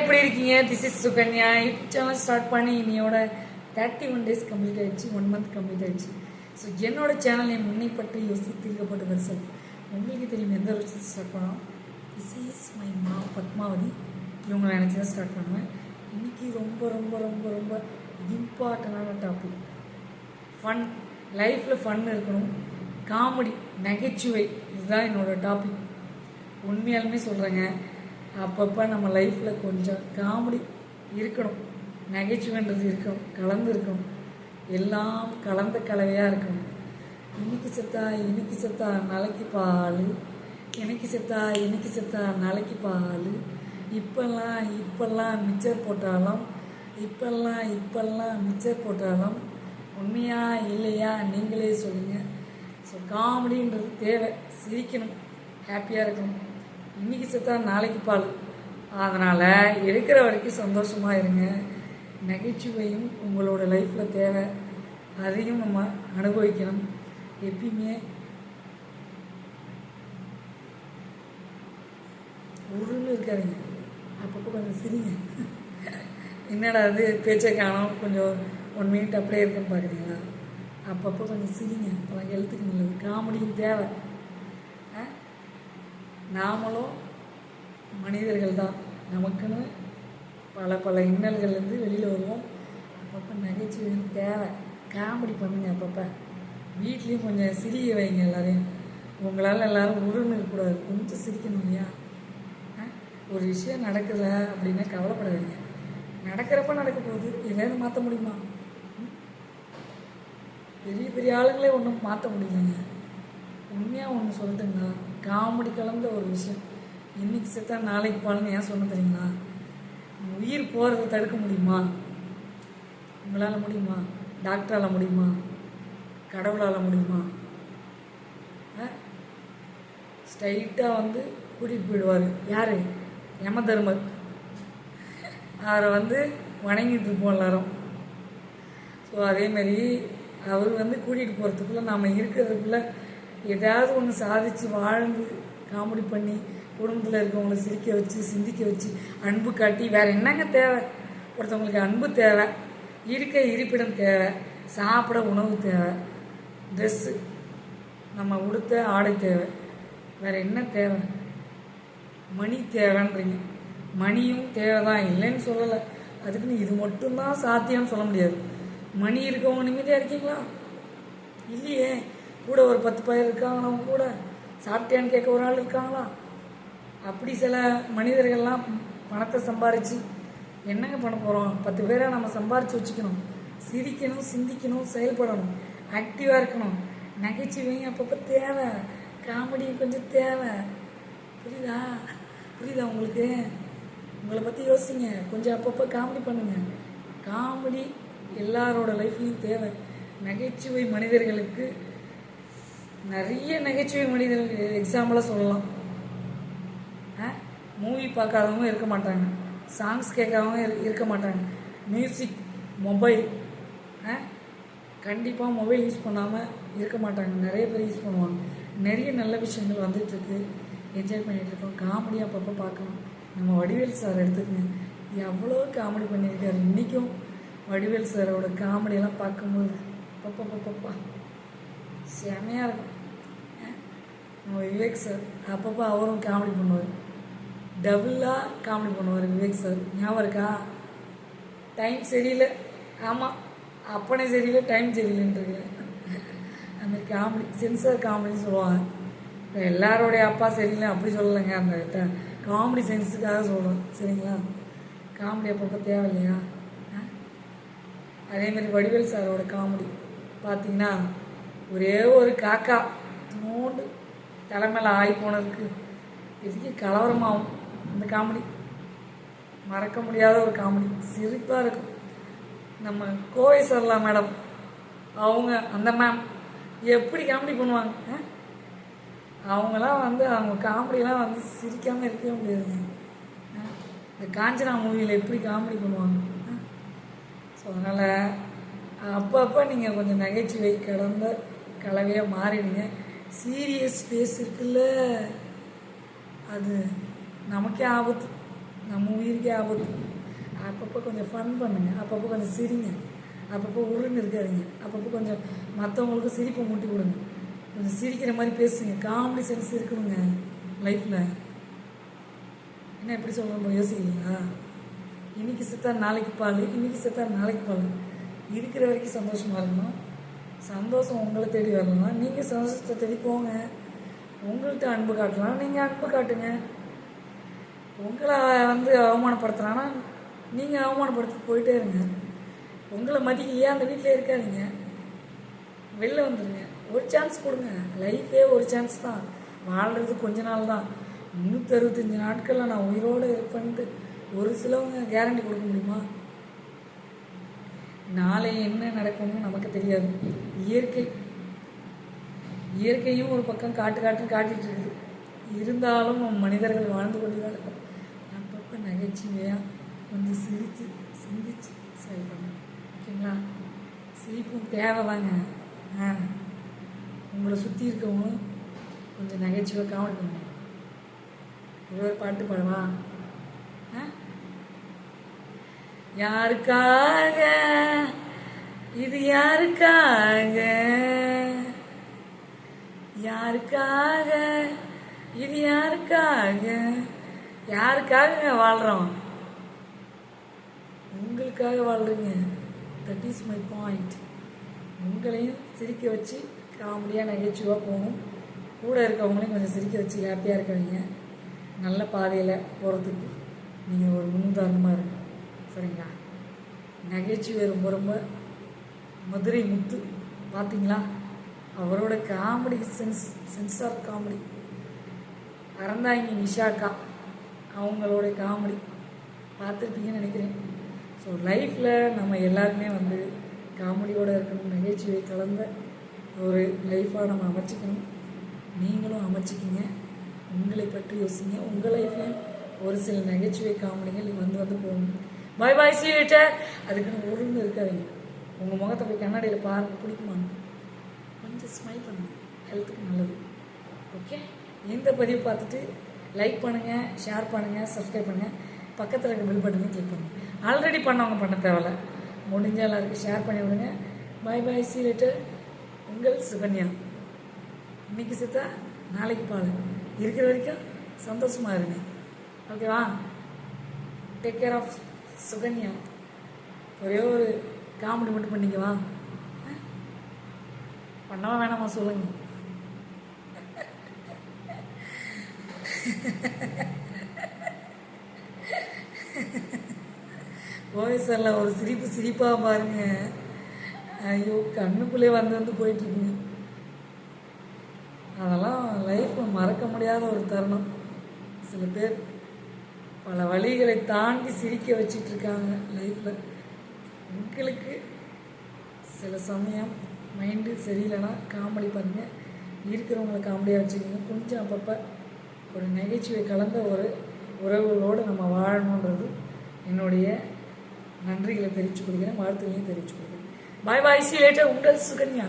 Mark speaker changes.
Speaker 1: எப்படி இருக்கீங்க? This is Sukanya YouTube channel start பண்ணி இன்னையோட தேர்ட்டி ஒன் டேஸ் கம்ப்ளீட் ஆயிடுச்சு. ஒன் மந்த் கம்ப்ளீட் ஆயிடுச்சு. ஸோ என்னோட சேனல் என் முன்னை பற்றி யோசித்து தீர்க்கப்பட்ட வருஷம் உங்களுக்கு தெரியும் எந்த வருஷத்தை ஸ்டார்ட் பண்ணோம் திஸ் இஸ் மை மா பத்மாவதி. இவங்க நினச்சி தான் ஸ்டார்ட் பண்ணுவேன். இன்றைக்கி ரொம்ப ரொம்ப ரொம்ப ரொம்ப இம்பார்ட்டண்டான டாபிக் ஃபன் லைஃப்பில் ஃபன் இருக்கணும். காமெடி நகைச்சுவை இதுதான் என்னோடய டாபிக் உண்மையாலுமே சொல்கிறேங்க அப்பப்போ நம்ம லைஃப்பில் கொஞ்சம் காமெடி இருக்கணும். நகைச்சுவைன்றது இருக்கணும். கலந்து இருக்கணும். எல்லாம் கலந்த கலவையாக இருக்கணும். இன்னைக்கு செத்தா இன்னைக்கு செத்தா நாளைக்கு பால். இன்னைக்கு செத்தா இன்னைக்கு செத்தா நாளைக்கு பால். இப்பெல்லாம் இப்பெல்லாம் மிச்சர் போட்டாலும் இப்பெல்லாம் இப்பெல்லாம் மிச்சர் போட்டாலும் உண்மையா இல்லையா நீங்களே சொல்லுங்கள் ஸோ காமெடின்றது தேவை. சிரிக்கணும். ஹாப்பியாக இருக்கணும். இன்னைக்கு செத்தா நாளைக்கு பால். அதனால் இருக்கிற வரைக்கும் சந்தோஷமாக இருங்க. நகைச்சுவையும் உங்களோட லைஃப்பில் தேவை. அதையும் நம்ம அனுபவிக்கணும். எப்பயுமே உருன்னு இருக்காதுங்க. அப்பப்போ கொஞ்சம் சிரிங்க. என்னடா அது பேச்சை காணும். கொஞ்சம் ஒன் மினிட் அப்படியே இருக்குன்னு பார்க்குறீங்களா அப்பப்போ கொஞ்சம் சிரிங்க. அப்போலாம் ஹெல்த்துக்கு நல்லது. காமெடியும் தேவை. நாமளும் மனிதர்கள் தான் நமக்குன்னு பல பல இன்னல்கள்லேருந்து வெளியில் வருவோம். அப்பப்போ நகைச்சுவையும் தேவை. காமெடி பண்ணுங்க அப்பப்போ. வீட்லேயும் கொஞ்சம் சிரிய வைங்க எல்லாரையும். உங்களால் எல்லாரும் உருன்னு கொஞ்சம் சிரிக்கணும் இல்லையா? ஆ? ஒரு விஷயம் நடக்கல அப்படின்னா கவலைப்படாதீங்க. நடக்கிறப்ப நடக்க போகுது. எதாவது மாற்ற முடியுமா? பெரிய பெரிய ஆளுங்களே ஒன்றும் மாற்ற முடியலைங்க. உண்மையாக ஒன்று சொல்லட்டுங்களா? காமெடி கலந்த ஒரு விஷயம். இன்னைக்கு செத்தா நாளைக்கு பாலுன்னு ஏன் சொன்ன தெரியுங்களா? உயிர் போகிறத தடுக்க முடியுமா? உங்களால் முடியுமா? டாக்டரால் முடியுமா? கடவுளால் முடியுமா? ஸ்ட்ரைட்டாக வந்து கூட்டிகிட்டு போயிடுவார். யார்? யம தர்மர் அவரை வந்து வணங்கிட்டு இருப்போம் எல்லாரும். ஸோ அதேமாரி அவர் வந்து கூட்டிகிட்டு போகிறதுக்குள்ளே நாம் இருக்கிறதுக்குள்ளே ஏதாவது ஒன்று சாதித்து வாழ்ந்து காமெடி பண்ணி குடும்பத்தில் இருக்கவங்கள சிரிக்க வச்சு சிந்திக்க வச்சு அன்பு காட்டி வேறு என்னங்க தேவை? ஒருத்தவங்களுக்கு அன்பு தேவை இருக்க இருப்பிடம் தேவை சாப்பிட உணவு தேவை ட்ரெஸ்ஸு நம்ம உடுத்த ஆடை தேவை வேறு என்ன தேவை? மணி தேவைன்றீங்க. மணியும் தேவை தான் இல்லைன்னு சொல்லலை. அதுக்குன்னு இது மட்டும்தான் சாத்தியம்னு சொல்ல முடியாது. மணி இருக்கவங்க நிம்மதியாக இருக்கீங்களா? இல்லையே. கூட ஒரு பத்து பேர் இருக்காங்களா அவங்க கூட? சாப்பிட்டேன்னு கேட்க ஒரு ஆள் இருக்காங்களா அப்படி சில மனிதர்கள்லாம் பணத்தை சம்பாரித்து என்னங்க பண்ண போகிறோம் பத்து பேரை நம்ம சம்பாரித்து வச்சுக்கணும். சிரிக்கணும் சிந்திக்கணும் செயல்படணும். ஆக்டிவாக இருக்கணும். நகைச்சுவையும் அப்பப்போ தேவை. காமெடி கொஞ்சம் தேவை. புரியுதா? புரியுதா உங்களுக்கு? உங்களை பற்றி யோசிங்க. கொஞ்சம் அப்பப்போ காமெடி பண்ணுங்க. காமெடி எல்லாரோட லைஃப்லையும் தேவை. நகைச்சுவை மனிதர்களுக்கு நிறைய நகைச்சுவை மனிதர்கள் எக்ஸாம்பிளாக சொல்லலாம். மூவி பார்க்காதவங்க இருக்க மாட்டாங்க. சாங்ஸ் கேட்காதவங்க இருக்க மாட்டாங்க. மியூசிக் மொபைல் கண்டிப்பாக மொபைல் யூஸ் பண்ணாமல் இருக்க மாட்டாங்க. நிறைய பேர் யூஸ் பண்ணுவாங்க. நிறைய நல்ல விஷயங்கள் வந்துட்டுருக்கு. என்ஜாய் பண்ணிகிட்டு இருக்கோம் காமெடியாக அப்பப்போ பார்க்கலாம். நம்ம வடிவேல் சார் எடுத்துக்கங்க. எவ்வளோ காமெடி பண்ணியிருக்காரு. இன்றைக்கும் வடிவேல் சாரோட காமெடியெல்லாம் பார்க்கும்போது பப்பா பப்பப்பா செமையாக இருக்கும். நம்ம விவேக் சார் அப்பப்போ அவரும் காமெடி பண்ணுவார். டபுளாக காமெடி பண்ணுவார் விவேக் சார். ஞாபகம் இருக்கா? டைம் சரியில்லை. ஆமாம் அப்பனே சரியில்லை டைம் சரியில்லைன்றது அந்த காமெடி சென்சார் காமெடின்னு சொல்லுவாங்க. இப்போ எல்லாரோடைய அப்பா சரியில்லை அப்படி சொல்லலைங்க. அந்த ட- காமெடி சென்ஸுக்காக சொல்கிறோம் சரிங்களா? காமெடி அப்பப்போ தேவையில்லையா? இல்லையா அதேமாரி வடிவேல் சாரோட காமெடி பார்த்தீங்கன்னா ஒரே ஒரு காக்கா நோண்டு தலைமையில் ஆகி போனதுக்கு பெரிய கலவரமாகும் அந்த காமெடி. மறக்க முடியாத ஒரு காமெடி. சிரிப்பாக இருக்கும். நம்ம கோவை சரலா மேடம் அவங்க அந்த மேம் எப்படி காமெடி பண்ணுவாங்க ஆ? அவங்களாம் வந்து அவங்க காமெடியெலாம் வந்து சிரிக்காமல் இருக்கவே முடியாது ஆ? இந்த காஞ்சனா மூவியில் எப்படி காமெடி பண்ணுவாங்க ஸோ அதனால் அப்பப்போ நீங்கள் கொஞ்சம் நகைச்சுவை கடந்த கலவையாக மாறிடுங்க. சீரியஸ் ஃபேஸ் இருக்குல்ல? அது நமக்கே ஆபத்து. நம்ம உயிருக்கே ஆபத்து. அப்பப்போ கொஞ்சம் ஃபன் பண்ணுங்க. அப்பப்போ கொஞ்சம் சிரிங்க. அப்பப்போ உருன்னு இருக்காதிங்க. அப்பப்போ கொஞ்சம் மற்றவங்களுக்கு சிரிப்பை மூட்டி கொடுங்க. கொஞ்சம் சிரிக்கிற மாதிரி பேசுங்க. காமெடி சென்ஸ் இருக்கணுங்க லைஃப்பில் என்ன எப்படி சொல்லணும் யோசிக்கிறீங்களா இன்னைக்கு செத்தா நாளைக்கு பால் இன்றைக்கி செத்தா நாளைக்கு பால். இருக்கிற வரைக்கும் சந்தோஷமாக இருக்கணும். சந்தோஷம் உங்களை தேடி வரணும்னா நீங்கள் சந்தோஷத்தை தேடி போங்க. உங்கள்கிட்ட அன்பு காட்டலாம் நீங்கள் அன்பு காட்டுங்க. உங்களை வந்து அவமானப்படுத்துறான்னா நீங்கள் அவமானப்படுத்தி போயிட்டே இருங்க. உங்களை மதிக்கலையா அந்த வீட்டில் இருக்காதீங்க? வெளில வந்துடுங்க ஒரு சான்ஸ் கொடுங்க. லைஃபே ஒரு சான்ஸ் தான். வாழ்கிறது கொஞ்ச நாள் தான். முந்நூற்றி அறுபத்தஞ்சு நாட்களில் நான் உயிரோடு இருப்பேன்ட்டு ஒரு சிலவங்க கேரண்டி கொடுக்க முடியுமா? நாளை என்ன நடக்கும்னு நமக்கு தெரியாது. இயற்கை. இயற்கையும் ஒரு பக்கம் காட்டு காட்டுன்னு காட்டிட்டு இருக்குது. இருந்தாலும் மனிதர்கள் வாழ்ந்து கொண்டு தான் அப்பப்போ நகைச்சுவையாக கொஞ்சம் சிரித்து சிந்திச்சு செயல்படணும். ஓகேங்களா? சிரிப்பும் தேவைதாங்க ஆ. உங்களை சுற்றி இருக்கவங்களும் கொஞ்சம் நகைச்சுவை காமெடி பண்ணுங்க. ஒரு பாட்டு பாடவா? யாருக்காக? இது யாருக்காக? யாருக்காக? இது யாருக்காக? யாருக்காக வாழ்கிறோம் உங்களுக்காக வாழ்றீங்க. தட் இஸ் மை பாயிண்ட் உங்களையும் சிரிக்க வச்சு காமெடியாக நகைச்சுவாக போகணும். கூட இருக்கவங்களையும் கொஞ்சம் சிரிக்க வச்சு ஹாப்பியாக இருக்கவங்க. நல்ல பாதையில் போகிறதுக்கு நீங்கள் ஒரு முன்னுதாரணமாக இருக்கும் சரிங்களா? நகைச்சுவை ரொம்ப ரொம்ப மதுரை முத்து பார்த்தீங்களா அவரோட comedy sense sense of comedy Aranthangi நிஷாக்கா அவங்களோட காமெடி பார்த்துருப்பீங்கன்னு நினைக்கிறேன். ஸோ லைஃப்பில் நம்ம எல்லாருமே வந்து காமெடியோடு இருக்கணும் நகைச்சுவை கலந்த ஒரு லைஃப்பாக நம்ம அமைச்சிக்கணும். நீங்களும் அமைச்சிக்கிங்க. உங்களை பற்றி யோசிங்க. உங்கள் லைஃப்லேயும் ஒரு சில நகைச்சுவை காமெடிகள் வந்து வந்து போகணும் பாய் பாய் சீட்டர் அதுக்குன்னு ஒழுங்கு இருக்காதீங்க. உங்கள் முகத்தை போய் கண்ணாடியில் பாருங்க பிடிக்குமான்னு கொஞ்சம் ஸ்மைல் பண்ணுங்க. ஹெல்த்துக்கு நல்லது. ஓகே இந்த பதிவு பார்த்துட்டு லைக் பண்ணுங்கள் ஷேர் பண்ணுங்கள் சப்ஸ்கிரைப் பண்ணுங்கள் பக்கத்தில் இருக்க பில் பட்டனை கிளிக் பண்ணுங்கள் ஆல்ரெடி பண்ணவங்க பண்ண தேவையில்ல. முடிஞ்ச எல்லாருக்கும் ஷேர் பண்ணி விடுங்க. பாய் பாய் சி லெட்டர் உங்கள் சுகன்யா. இன்னைக்கு சித்தா நாளைக்கு பால். இருக்கிற வரைக்கும் சந்தோஷமாக இருங்க. ஓகேவா டேக் கேர் ஆஃப் சுகன்யா. ஒரே ஒரு காமெடி மட்டும் பண்ணிக்கவா பண்ணவா வேணாமா சொல்லுங்க. ஓஎஸ்ஆரில் ஒரு சிரிப்பு சிரிப்பாக பாருங்க. ஐயோ கண்ணுக்குள்ளே வந்து வந்து போயிட்டுருக்குங்க. அதெல்லாம் லைஃப்பில் மறக்க முடியாத ஒரு தருணம். சில பேர் பல வழிகளை தாண்டி சிரிக்க வச்சிட்டு இருக்காங்க லைஃப்பில் உங்களுக்கு சில சமயம் மைண்டு சரியில்லைன்னா காமெடி பண்ணுங்க. இருக்கிறவங்கள காமெடியாக வச்சுக்கோங்க. கொஞ்சம் அப்பப்போ ஒரு நகைச்சுவை கலந்த ஒரு உறவுகளோடு நம்ம வாழணுன்றது என்னுடைய நன்றிகளை தெரிவித்துக் கொடுக்குறேன் வாழ்த்துக்களையும் தெரிவிச்சு கொடுக்குறேன் பாய் பாய் சி லேட்டர் உங்கள் சுகன்யா.